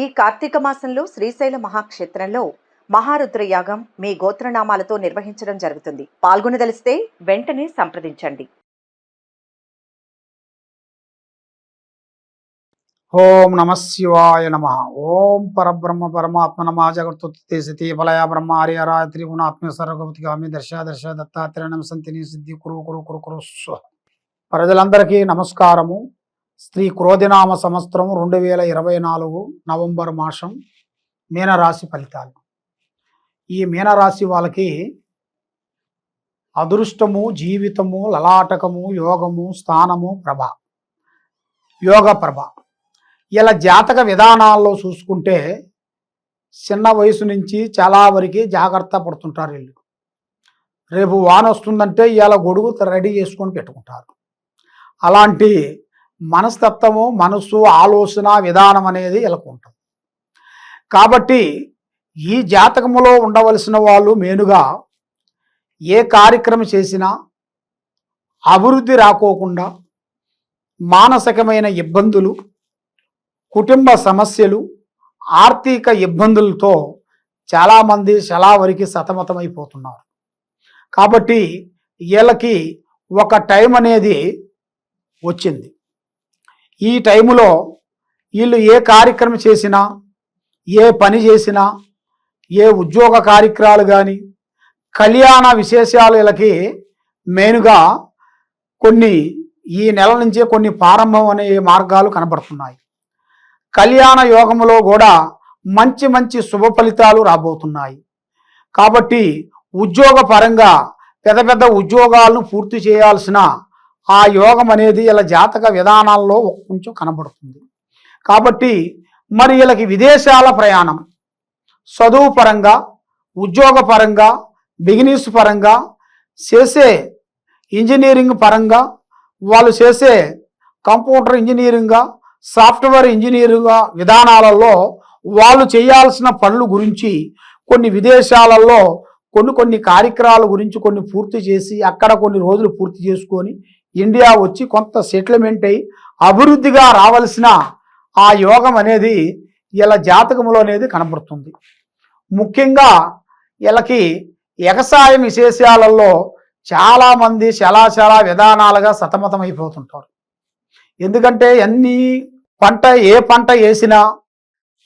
ఈ కార్తీక మాసంలో శ్రీశైల మహాక్షేత్రంలో మహారుద్ర యాగం మీ గోత్రనామాలతో నిర్వహించడం జరుగుతుంది. పాల్గొనదలిస్తే వెంటనే సంప్రదించండి. ఓం నమ శివాయ నమ. ఓం పరబ్రహ్మ పరమాత్మ నమ. జగత్తుత్తే సతీ ఫలయ బ్రహ్మ హరిహరాయ త్రిగుణాత్మ సర్వగవతి గామి దర్శ దర్శ దత్తాత్రేయం సంతిని సిద్ధి కురు కురు కురు కురు స్వ. ప్రజలందరికీ నమస్కారము. శ్రీ క్రోధినామ సంవత్సరం రెండు వేల ఇరవై నాలుగు నవంబర్ మాసం మీనరాశి ఫలితాలు. ఈ మీనరాశి వాళ్ళకి అదృష్టము జీవితము లలాటకము యోగము స్థానము ప్రభ యోగ ప్రభ. ఇలా జాతక విధానాల్లో చూసుకుంటే చిన్న వయసు నుంచి చాలా వరకు జాగ్రత్త పడుతుంటారు వీళ్ళు. రేపు వాన వస్తుందంటే ఇలా గొడుగు రెడీ చేసుకొని పెట్టుకుంటారు. అలాంటి మనస్తత్వము మనస్సు ఆలోచన విధానం అనేది వీళ్ళకు ఉంటుంది. కాబట్టి ఈ జాతకములో ఉండవలసిన వాళ్ళు మెయిన్గా ఏ కార్యక్రమం చేసినా అభివృద్ధి రాకోకుండా మానసికమైన ఇబ్బందులు కుటుంబ సమస్యలు ఆర్థిక ఇబ్బందులతో చాలామంది చాలా వరకు సతమతమైపోతున్నారు. కాబట్టి వీళ్ళకి ఒక టైం అనేది వచ్చింది. ఈ టైములో వీళ్ళు ఏ కార్యక్రమం చేసినా ఏ పని చేసినా ఏ ఉద్యోగ కార్యక్రమాలు కానీ కళ్యాణ విశేషాలు వీళ్ళకి మెయిన్గా కొన్ని ఈ నెల నుంచే కొన్ని ప్రారంభం అనే మార్గాలు కనబడుతున్నాయి. కళ్యాణ యోగంలో కూడా మంచి మంచి శుభ ఫలితాలు రాబోతున్నాయి. కాబట్టి ఉద్యోగ పరంగా పెద్ద పెద్ద ఉద్యోగాలను పూర్తి చేయాల్సిన ఆ యోగం అనేది ఇలా జాతక విధానాల్లో కొంచెం కనబడుతుంది. కాబట్టి మరి వీళ్ళకి విదేశాల ప్రయాణం చదువు పరంగా ఉద్యోగ పరంగా బిగినీస్ పరంగా చేసే ఇంజనీరింగ్ పరంగా వాళ్ళు చేసే కంప్యూటర్ ఇంజనీరింగ్గా సాఫ్ట్వేర్ ఇంజనీరింగ్ విధానాలలో వాళ్ళు చేయాల్సిన పనులు గురించి కొన్ని విదేశాలలో కొన్ని కొన్ని కార్యక్రమాల గురించి కొన్ని పూర్తి చేసి అక్కడ కొన్ని రోజులు పూర్తి చేసుకొని ఇండియా వచ్చి కొంత సెటిల్మెంట్ అయి అభివృద్ధిగా రావలసిన ఆ యోగం అనేది ఇలా జాతకములో అనేది కనబడుతుంది. ముఖ్యంగా వీళ్ళకి ఎగసాయం విశేషాలలో చాలామంది చాలా చాలా విధానాలుగా సతమతమైపోతుంటారు. ఎందుకంటే అన్ని పంట ఏ పంట వేసినా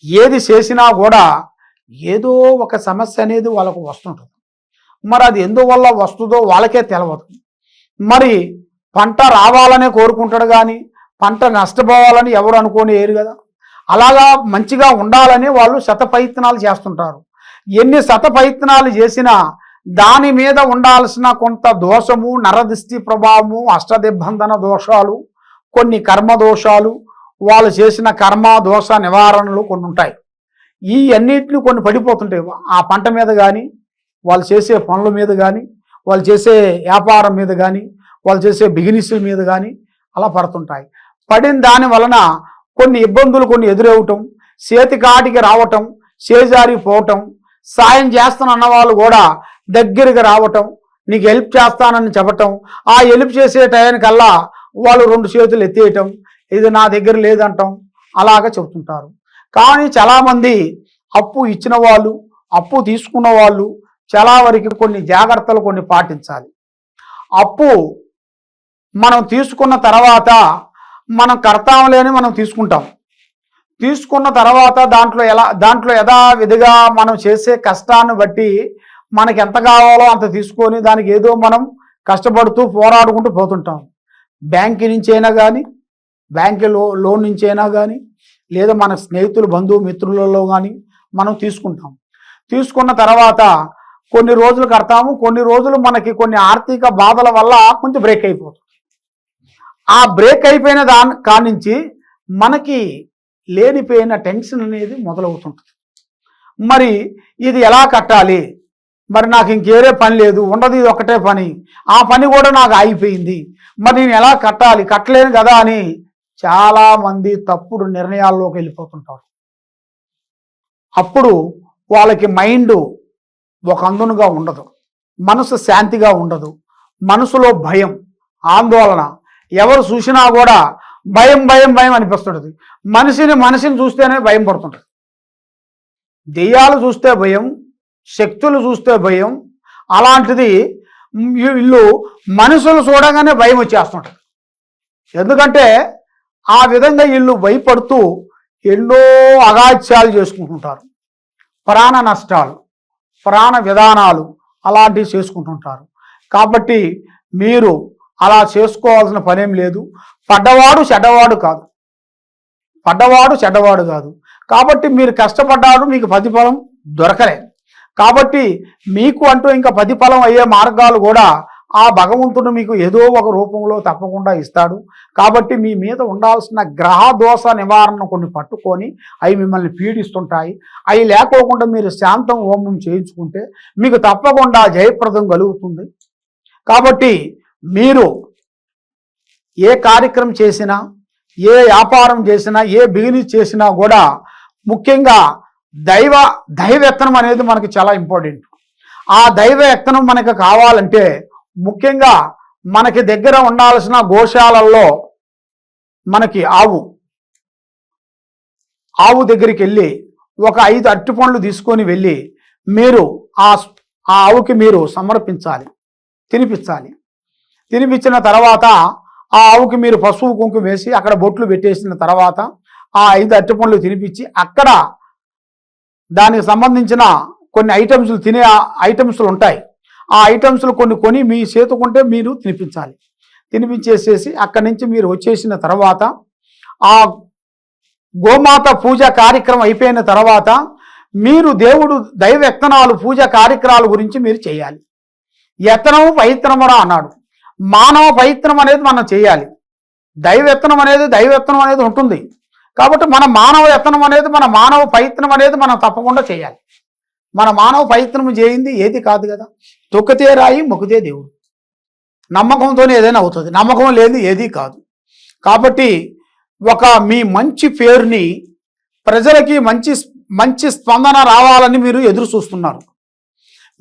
ఏది చేసినా కూడా ఏదో ఒక సమస్య అనేది వాళ్ళకు వస్తుంటుంది. మరి అది ఎందువల్ల వస్తుందో వాళ్ళకే తెలవదు. మరి పంట రావాలనే కోరుకుంటాడు కానీ పంట నష్టపోవాలని ఎవరు అనుకోని ఏరు కదా. అలాగా మంచిగా ఉండాలని వాళ్ళు శతప్రయత్నాలు చేస్తుంటారు. ఎన్ని శతప్రయత్నాలు చేసినా దాని మీద ఉండాల్సిన కొంత దోషము నరదిష్టి ప్రభావము అష్టదిబ్బంధన దోషాలు కొన్ని కర్మ దోషాలు వాళ్ళు చేసిన కర్మ దోష నివారణలు కొన్ని ఉంటాయి. ఈ అన్నింటినీ కొన్ని పడిపోతుంటాయి. ఆ పంట మీద కానీ వాళ్ళు చేసే పనుల మీద కానీ వాళ్ళు చేసే వ్యాపారం మీద కానీ వాళ్ళు చేసే బిగినిస్ల మీద కానీ అలా పడుతుంటాయి. పడిన దాని వలన కొన్ని ఇబ్బందులు కొన్ని ఎదురవటం చేతికాటికి రావటం చేజారిపోవటం సాయం చేస్తానన్న వాళ్ళు కూడా దగ్గరికి రావటం నీకు హెల్ప్ చేస్తానని చెప్పటం ఆ హెల్ప్ చేసే టయానికల్లా వాళ్ళు రెండు చేతులు ఎత్తేయటం ఇది నా దగ్గర లేదంటాం అలాగ చెబుతుంటారు. కానీ చాలామంది అప్పు ఇచ్చిన వాళ్ళు అప్పు తీసుకున్న వాళ్ళు చాలా వరకు కొన్ని జాగ్రత్తలు కొన్ని పాటించాలి. అప్పు మనం తీసుకున్న తర్వాత మనం కర్తాంలేని మనం తీసుకుంటాం. తీసుకున్న తర్వాత దాంట్లో ఎలా దాంట్లో యథావిధిగా మనం చేసే కష్టాన్ని బట్టి మనకి ఎంత కావాలో అంత తీసుకొని దానికి ఏదో మనం కష్టపడుతూ పోరాడుకుంటూ పోతుంటాం. బ్యాంక్ నుంచి అయినా కానీ బ్యాంక్లో లోన్ నుంచి అయినా కానీ లేదా మన స్నేహితులు బంధువు మిత్రులలో కానీ మనం తీసుకుంటాం. తీసుకున్న తర్వాత కొన్ని రోజులు కడతాము కొన్ని రోజులు మనకి కొన్ని ఆర్థిక బాధల వల్ల కొంచెం బ్రేక్ అయిపోతుంది ఆ బ్రేక్ అయిపోయిన దాని కానించి మనకి లేనిపోయిన టెన్షన్ అనేది మొదలవుతుంటుంది. మరి ఇది ఎలా కట్టాలి? మరి నాకు ఇంకేరే పని లేదు ఉండదు ఇది ఒకటే పని ఆ పని కూడా నాకు అయిపోయింది మరి నేను ఎలా కట్టాలి? కట్టలేను కదా అని చాలామంది తప్పుడు నిర్ణయాల్లోకి వెళ్ళిపోతుంటారు. అప్పుడు వాళ్ళకి మైండ్ ఒక అందునుగా ఉండదు మనసు శాంతిగా ఉండదు మనసులో భయం ఆందోళన ఎవరు చూసినా కూడా భయం భయం భయం అనిపిస్తుంటుంది. మనిషిని మనిషిని చూస్తేనే భయం పడుతుంటుంది. దెయ్యాలు చూస్తే భయం శక్తులు చూస్తే భయం అలాంటిది వీళ్ళు మనుషులు చూడగానే భయం వచ్చేస్తుంటుంది. ఎందుకంటే ఆ విధంగా వీళ్ళు భయపడుతూ ఎన్నో అగాత్యాలు చేసుకుంటుంటారు. ప్రాణ నష్టాలు ప్రాణ విధానాలు అలాంటివి చేసుకుంటుంటారు. కాబట్టి మీరు అలా చేసుకోవాల్సిన పనేం లేదు. పడ్డవాడు చెడ్డవాడు కాదు. పడ్డవాడు చెడ్డవాడు కాదు. కాబట్టి మీరు కష్టపడ్డాడు మీకు ప్రతిఫలం దొరకలే. కాబట్టి మీకు అంటూ ఇంకా ప్రతిఫలం అయ్యే మార్గాలు కూడా ఆ భగవంతుడు మీకు ఏదో ఒక రూపంలో తప్పకుండా ఇస్తాడు. కాబట్టి మీ మీద ఉండాల్సిన గ్రహ దోష నివారణ కొన్ని పట్టుకొని అవి మిమ్మల్ని పీడిస్తుంటాయి. అవి లేకోకుండా మీరు శాంతం హోమం చేయించుకుంటే మీకు తప్పకుండా జయప్రదం కలుగుతుంది. కాబట్టి మీరు ఏ కార్యక్రమం చేసినా ఏ వ్యాపారం చేసినా ఏ బిజినెస్ చేసినా కూడా ముఖ్యంగా దైవ దైవెత్తనం అనేది మనకు చాలా ఇంపార్టెంట్ ఆ దైవెత్తనం మనకు కావాలంటే ముఖ్యంగా మనకి దగ్గర ఉండాల్సిన గోశాలల్లో మనకి ఆవు ఆవు దగ్గరికి వెళ్ళి ఒక ఐదు అట్టి పండ్లు తీసుకొని వెళ్ళి మీరు ఆ ఆవుకి మీరు సమర్పించాలి తినిపించాలి. తినిపించిన తర్వాత ఆ ఆవుకి మీరు పసుపు కుంకుమ వేసి అక్కడ బొట్లు పెట్టేసిన తర్వాత ఆ ఐదు అరటి పండ్లు తినిపించి అక్కడ దానికి సంబంధించిన కొన్ని ఐటమ్స్లు తినే ఐటమ్స్లు ఉంటాయి. ఆ ఐటమ్స్లు కొన్ని కొని మీ చేతుకుంటే మీరు తినిపించాలి. తినిపించేసేసి అక్కడి నుంచి మీరు వచ్చేసిన తర్వాత ఆ గోమాత పూజ కార్యక్రమం అయిపోయిన తర్వాత మీరు దేవుడు దైవ ఎత్తనాలు పూజ కార్యక్రమాల గురించి మీరు చేయాలి. యత్నము పవిత్రమరా అన్నాడు. మానవ ప్రయత్నం అనేది మనం చేయాలి. దైవ అనేది దైవెత్తనం అనేది ఉంటుంది. కాబట్టి మన మానవ యత్నం అనేది మన మానవ ప్రయత్నం అనేది మనం తప్పకుండా చేయాలి. మన మానవ ప్రయత్నం చేయింది ఏది కాదు కదా? తొక్కితే రాయి మొక్కితే దేవుడు. నమ్మకంతోనే ఏదైనా అవుతుంది. నమ్మకం లేదు ఏది కాదు. కాబట్టి ఒక మీ మంచి పేరుని ప్రజలకి మంచి మంచి స్పందన రావాలని మీరు ఎదురు చూస్తున్నారు.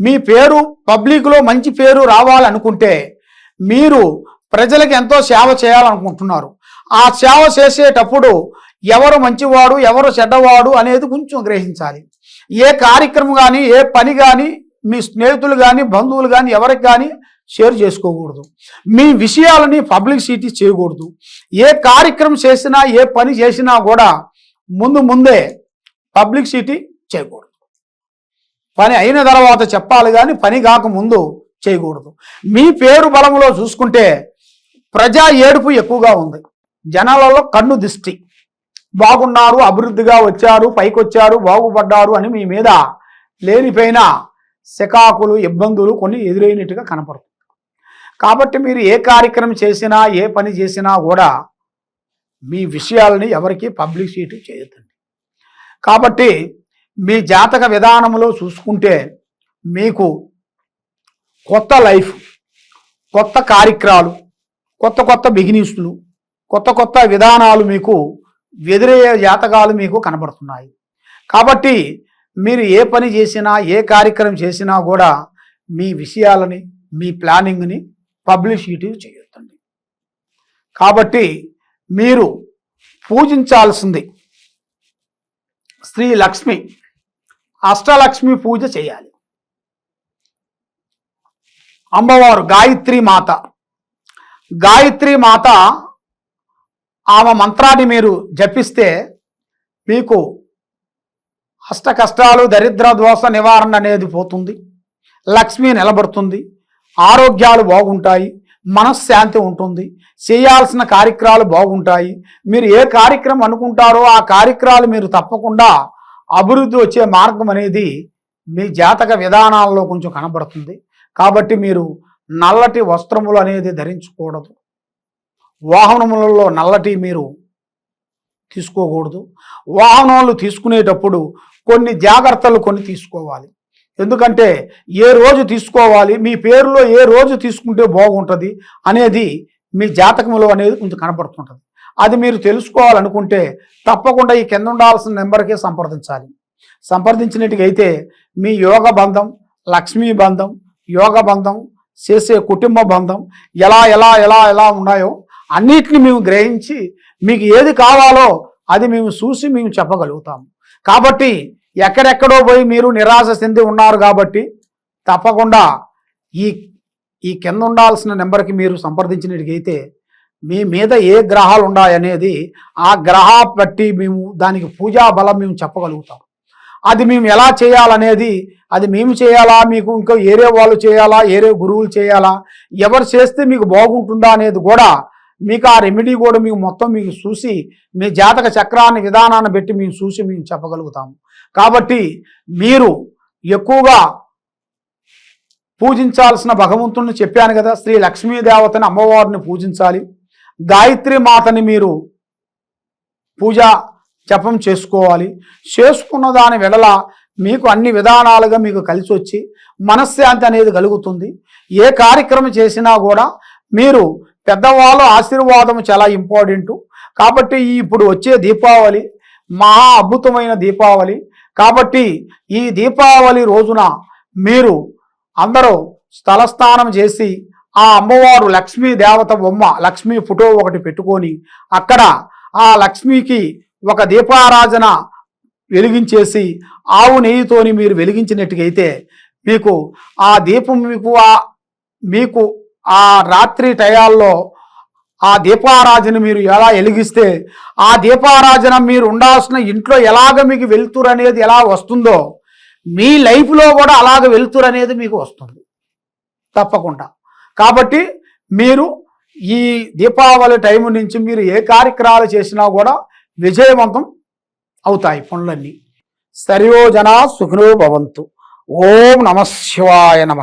మీ పేరు పబ్లిక్లో మంచి పేరు రావాలనుకుంటే మీరు ప్రజలకు ఎంతో సేవ చేయాలనుకుంటున్నారు. ఆ సేవ చేసేటప్పుడు ఎవరు మంచివాడు ఎవరు చెడ్డవాడు అనేది కొంచెం గ్రహించాలి. ఏ కార్యక్రమం కానీ ఏ పని కానీ మీ స్నేహితులు కానీ బంధువులు కానీ ఎవరికి కానీ షేర్ చేసుకోకూడదు. మీ విషయాలని పబ్లిసిటీ చేయకూడదు. ఏ కార్యక్రమం చేసినా ఏ పని చేసినా కూడా ముందు ముందే పబ్లిసిటీ చేయకూడదు. పని అయిన తర్వాత చెప్పాలి కానీ పని కాకముందు చేయకూడదు. మీ పేరు బలంలో చూసుకుంటే ప్రజా ఏడుపు ఎక్కువగా ఉంది. జనాలలో కన్ను దిష్టి. బాగున్నారు అభివృద్ధిగా వచ్చారు పైకి వచ్చారు బాగుపడ్డారు అని మీ మీద లేనిపోయిన శకాకులు ఇబ్బందులు కొన్ని ఎదురైనట్టుగా కనపడుతుంది. కాబట్టి మీరు ఏ కార్యక్రమం చేసినా ఏ పని చేసినా కూడా మీ విషయాలని ఎవరికి పబ్లిసిటీ చేయొద్దండి. కాబట్టి మీ జాతక విధానంలో చూసుకుంటే మీకు కొత్త లైఫ్ కొత్త కార్యక్రమాలు కొత్త కొత్త బిగినింగ్స్లు కొత్త కొత్త విధానాలు మీకు ఎదురయ్యే జాతకాలు మీకు కనబడుతున్నాయి. కాబట్టి మీరు ఏ పని చేసినా ఏ కార్యక్రమం చేసినా కూడా మీ విషయాలని మీ ప్లానింగ్ని పబ్లిసిటీ చేయొద్దండి. కాబట్టి మీరు పూజించాల్సింది శ్రీ లక్ష్మి అష్టలక్ష్మి పూజ చేయాలి. అమ్మవారు గాయత్రి మాత. గాయత్రి మాత ఆమె మంత్రాన్ని మీరు జపిస్తే మీకు అష్ట కష్టాలు దరిద్ర దోష నివారణ అనేది పోతుంది. లక్ష్మి నిలబడుతుంది. ఆరోగ్యాలు బాగుంటాయి. మనశ్శాంతి ఉంటుంది. చేయాల్సిన కార్యక్రమాలు బాగుంటాయి. మీరు ఏ కార్యక్రమం అనుకుంటారో ఆ కార్యక్రమాలు మీరు తప్పకుండా అభివృద్ధి వచ్చే మార్గం అనేది మీ జాతక విధానాల్లో కొంచెం కనబడుతుంది. కాబట్టి మీరు నల్లటి వస్త్రములు అనేది ధరించకూడదు. వాహనములలో నల్లటి మీరు తీసుకోకూడదు. వాహనాలు తీసుకునేటప్పుడు కొన్ని జాగ్రత్తలు కొన్ని తీసుకోవాలి. ఎందుకంటే ఏ రోజు తీసుకోవాలి మీ పేరులో ఏ రోజు తీసుకుంటే బాగుంటుంది అనేది మీ జాతకంలో అనేది కొంచెం కనపడుతుంటుంది. అది మీరు తెలుసుకోవాలనుకుంటే తప్పకుండా ఈ కింద ఉండాల్సిన నెంబర్కే సంప్రదించాలి. సంప్రదించినట్టుగా అయితే మీ యోగ బంధం లక్ష్మీ బంధం యోగ బంధం చేసే కుటుంబ బంధం ఎలా ఎలా ఎలా ఎలా ఉన్నాయో అన్నిటిని మేము గ్రహించి మీకు ఏది కావాలో అది మేము చూసి మేము చెప్పగలుగుతాము. కాబట్టి ఎక్కడెక్కడో పోయి మీరు నిరాశ చెంది ఉన్నారు కాబట్టి తప్పకుండా ఈ ఈ కింద ఉండాల్సిన నెంబర్కి మీరు సంప్రదించినట్టుగైతే మీ మీద ఏ గ్రహాలు ఉన్నాయనేది ఆ గ్రహ బట్టి మేము దానికి పూజా బలం మేము చెప్పగలుగుతాం. అది మేము ఎలా చేయాలనేది అది మేము చేయాలా మీకు ఇంకా ఏరే వాళ్ళు చేయాలా ఏరే గురువులు చేయాలా ఎవరు చేస్తే మీకు బాగుంటుందా అనేది కూడా మీకు ఆ రెమెడీ కూడా మీకు మొత్తం మీకు చూసి మీ జాతక చక్రాన్ని విధానాన్ని బట్టి మేము చూసి మేము చెప్పగలుగుతాము. కాబట్టి మీరు ఎక్కువగా పూజించాల్సిన భగవంతుడిని చెప్పాను కదా శ్రీ లక్ష్మీదేవతని అమ్మవారిని పూజించాలి. గాయత్రి మాతని మీరు పూజ జపం చేసుకోవాలి. చేసుకున్న దాని వెడల మీకు అన్ని విధానాలుగా మీకు కలిసి వచ్చి మనశ్శాంతి అనేది కలుగుతుంది. ఏ కార్యక్రమం చేసినా కూడా మీరు పెద్దవాళ్ళు ఆశీర్వాదం చాలా ఇంపార్టెంటు. కాబట్టి ఇప్పుడు వచ్చే దీపావళి మహా అద్భుతమైన దీపావళి. కాబట్టి ఈ దీపావళి రోజున మీరు అందరూ స్థలస్నానం చేసి ఆ అమ్మవారు లక్ష్మీ దేవత బొమ్మ లక్ష్మీ ఫోటో ఒకటి పెట్టుకొని అక్కడ ఆ లక్ష్మికి ఒక దీపారాధన వెలిగించేసి ఆవు నెయ్యితోని మీరు వెలిగించినట్టుగైతే మీకు ఆ దీపం మీకు ఆ మీకు ఆ రాత్రి టయాల్లో ఆ దీపారాజన మీరు ఎలా వెలిగిస్తే ఆ దీపారాజన మీరు ఉండాల్సిన ఇంట్లో ఎలాగ మీకు వెలుతురు అనేది ఎలా వస్తుందో మీ లైఫ్లో కూడా అలాగ వెలుతురు అనేది మీకు వస్తుంది. తప్పకుండా. కాబట్టి మీరు ఈ దీపావళి టైం నుంచి మీరు ఏ కార్యక్రమాలు చేసినా కూడా విజయవంతం అవుతాయి పనులన్నీ. సర్వో జనా సుఖినో భవంతు. ఓం నమ శివాయ నమ.